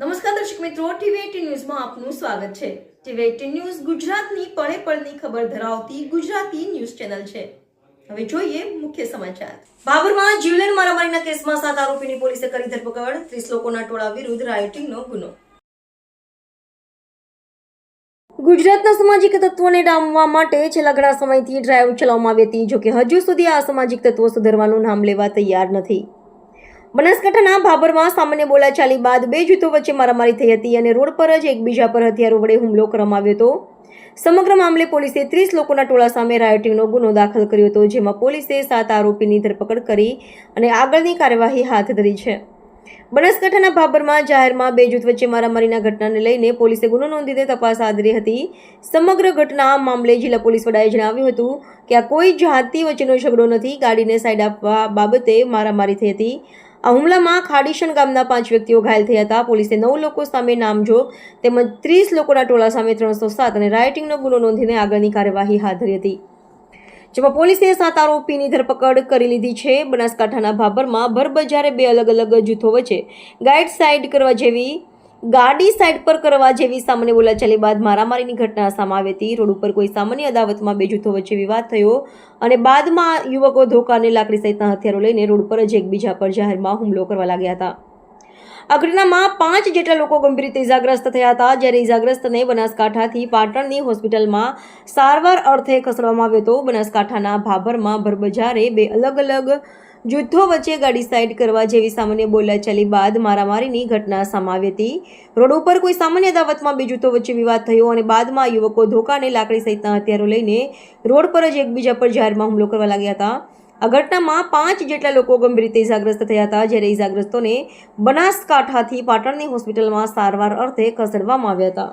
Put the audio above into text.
નમસ્કાર દર્શક મિત્રો ટીવી ન્યૂઝમાં આપનું સ્વાગત છે. ટીવી એટીન ન્યૂઝ ગુજરાતની પળે પળની ખબર ધરાવતી ગુજરાતી ન્યૂઝ ચેનલ છે. હવે જોઈએ મુખ્ય સમાચાર. બાબરમાં જીવલેણ મારામારીના કેસમાં સાત આરોપીની પોલીસે કરી ધરપકડ. ત્રીસ લોકોના ટોળા વિરુદ્ધ રાયોટિંગનો ગુનો. ગુજરાતના સામાજિક તત્વોને ડામવા માટે છેલ્લા ઘણા સમયથી ડ્રાઈવ ચલાવવામાં આવી હતી. જોકે હજુ સુધી આ સામાજિક તત્વો સુધરવાનું નામ લેવા તૈયાર નથી. બનાસકાંઠાના ભાભરમાં સામાન્ય બોલાચાલી બાદ બે જૂથો વચ્ચે મારામારી થઈ હતી અને રોડ પર જ એકબીજા પર હથિયારો વડે હુમલો કરવામાં હતો. સમગ્ર મામલે પોલીસે ત્રીસ લોકોના ટોળા સામે રાયોટિંગનો ગુનો દાખલ કર્યો હતો, જેમાં પોલીસે સાત આરોપીની ધરપકડ કરી અને આગળની કાર્યવાહી હાથ ધરી છે. બનાસકાંઠાના ભાભરમાં જાહેરમાં બે જૂથ વચ્ચે મારામારીના ઘટનાને લઈને પોલીસે ગુનો નોંધીને તપાસ હાથ હતી. સમગ્ર ઘટના મામલે જિલ્લા પોલીસ વડાએ જણાવ્યું હતું કે આ કોઈ જાતિ વચ્ચેનો ઝઘડો નથી, ગાડીને સાઈડ આપવા બાબતે મારામારી થઈ હતી. આ હુમલામાં ખાડીશન ગામના પાંચ વ્યક્તિઓ ઘાયલ થયા હતા. પોલીસે નવ લોકો સામે નામજો તેમજ ત્રીસ લોકોના ટોળા સામે ત્રણસો સાત અને રાઇટિંગનો ગુનો નોંધીને આગળની કાર્યવાહી હાથ ધરી હતી. જેમાં પોલીસે સાત આરોપીની ધરપકડ કરી લીધી છે. બનાસકાંઠાના ભાભરમાં ભરબજારે બે અલગ અલગ જૂથો વચ્ચે ગાઈડ સાઈડ કરવા જેવી ગાડી સાઈડ પર કરવા જેવી સામાન્ય બોલાચાલી બાદ મારામારીની ઘટના સામે આવી હતી. રોડ ઉપર કોઈ સામાન્ય અદાવતમાં બે જૂથો વચ્ચે વિવાદ થયો અને બાદમાં યુવકો ધોકાને લાકડી સહિતના હથિયારો લઈને રોડ પર જ એકબીજા પર જાહેરમાં હુમલો કરવા લાગ્યા હતા. આ ઘટનામાં પાંચ જેટલા લોકો ગંભીર રીતે ઇજાગ્રસ્ત થયા હતા. જ્યારે ઇજાગ્રસ્તને બનાસકાંઠાથી પાટણની હોસ્પિટલમાં સારવાર અર્થે ખસેડવામાં આવ્યો હતો. બનાસકાંઠાના ભાભરમાં ભરબજારે બે અલગ અલગ જૂથો વચ્ચે ગાડી સાઈડ કરવા જેવી સામાન્ય બોલાચાલી બાદ મારામારીની ઘટના સામાવી હતી. રોડ ઉપર કોઈ સામાન્ય અદાવતમાં બે જૂથો વચ્ચે વિવાદ થયો અને બાદમાં યુવકો ધોકાને લાકડી સહિતના હથિયારો લઈને રોડ પર જ એકબીજા પર જાહેરમાં હુમલો કરવા લાગ્યા હતા. આ ઘટનામાં પાંચ જેટલા લોકો ગંભીર રીતે ઇજાગ્રસ્ત થયા હતા, જ્યારે ઇજાગ્રસ્તોને બનાસકાંઠાથી પાટણની હોસ્પિટલમાં સારવાર અર્થે ખસેડવામાં આવ્યા હતા.